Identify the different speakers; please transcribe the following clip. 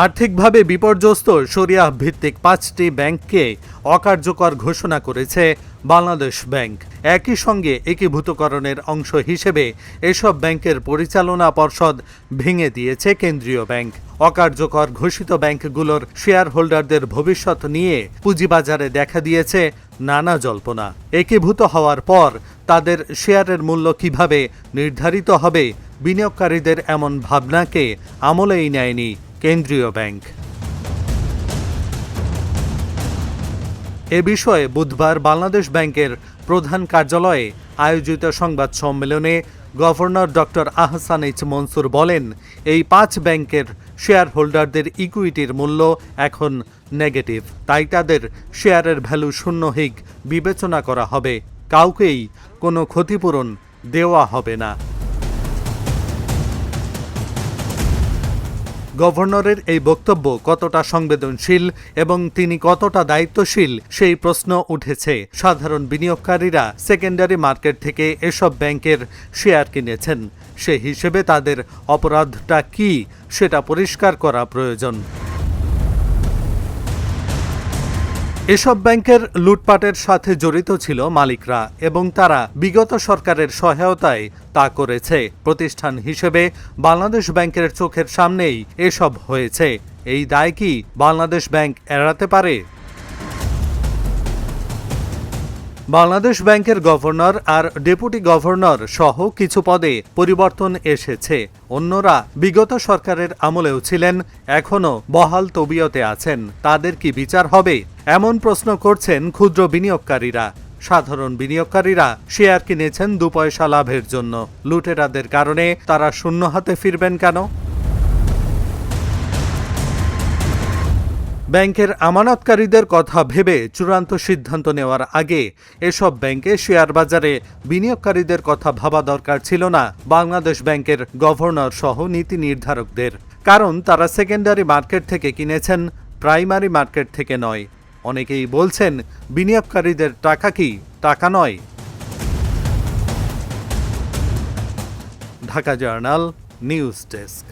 Speaker 1: আর্থিকভাবে বিপর্যস্ত শরিয়াহ ভিত্তিক পাঁচটি ব্যাংককে অকার্যকর ঘোষণা করেছে বাংলাদেশ ব্যাংক। একই সঙ্গে একীভূতকরণের অংশ হিসেবে এসব ব্যাংকের পরিচালনা পর্ষদ ভেঙে দিয়েছে কেন্দ্রীয় ব্যাংক। অকার্যকর ঘোষিত ব্যাংকগুলোর শেয়ার হোল্ডারদের ভবিষ্যৎ নিয়ে পুঁজিবাজারে দেখা দিয়েছে নানা জল্পনা। একীভূত হওয়ার পর তাদের শেয়ারের মূল্য কীভাবে নির্ধারিত হবে, বিনিয়োগকারীদের এমন ভাবনাকে আমলেই নেয়নি কেন্দ্রীয় ব্যাংক। এ বিষয়ে বুধবার বাংলাদেশ ব্যাংকের প্রধান কার্যালয়ে আয়োজিত সংবাদ সম্মেলনে governor doctor Ahsan H Mansur বলেন, এই পাঁচ ব্যাংকের শেয়ার হোল্ডারদের ইকুইটির মূল্য এখন নেগেটিভ, তাই তাদের শেয়ারের ভ্যালু শূন্য হিক বিবেচনা করা হবে। কাউকেই কোনো ক্ষতিপূরণ দেওয়া হবে না। গভর্নরের এই বক্তব্য কতটা সংবেদনশীল এবং তিনি কতটা দায়িত্বশীল সেই প্রশ্ন উঠেছে। সাধারণ বিনিয়োগকারীরা সেকেন্ডারি মার্কেট থেকে এসব ব্যাংকের শেয়ার কিনেছেন। সে হিসেবে তাদের অপরাধটা কি, সেটা পরিষ্কার করা প্রয়োজন। এসব ব্যাংকের লুটপাটের সাথে জড়িত ছিল মালিকরা এবং তারা বিগত সরকারের সহায়তায় তা করেছে। প্রতিষ্ঠান হিসেবে বাংলাদেশ ব্যাংকের চোখের সামনেই এসব হয়েছে। এই দায় কি বাংলাদেশ ব্যাংক এড়াতে পারে? বাংলাদেশ ব্যাংকের গভর্নর আর ডেপুটি গভর্নর সহ কিছু পদে পরিবর্তন এসেছে। অন্যরা বিগত সরকারের আমলেও ছিলেন, এখনও বহাল তবিয়তে আছেন। তাদের কি বিচার হবে? এমন প্রশ্ন করছেন ক্ষুদ্র বিনিয়োগকারীরা। সাধারণ বিনিয়োগকারীরা শেয়ার কিনেছেন দু পয়সা লাভের জন্য। লুটেরাদের কারণে তারা শূন্য হাতে ফিরবেন কেন? ব্যাংকের আমানতকারীদের কথা ভেবে চূড়ান্ত সিদ্ধান্ত নেওয়ার আগে এসব ব্যাংকে শেয়ার বাজারে বিনিয়োগকারীদের কথা ভাবা দরকার ছিল না বাংলাদেশ ব্যাংকের গভর্নর সহ নীতি নির্ধারকদের। কারণ তারা সেকেন্ডারি মার্কেট থেকে কিনেছেন, প্রাইমারি মার্কেট থেকে নয়। অনেকেই বলছেন বিনিয়োগকারীদের টাকা কি টাকা নয়? Dhaka journal news desk.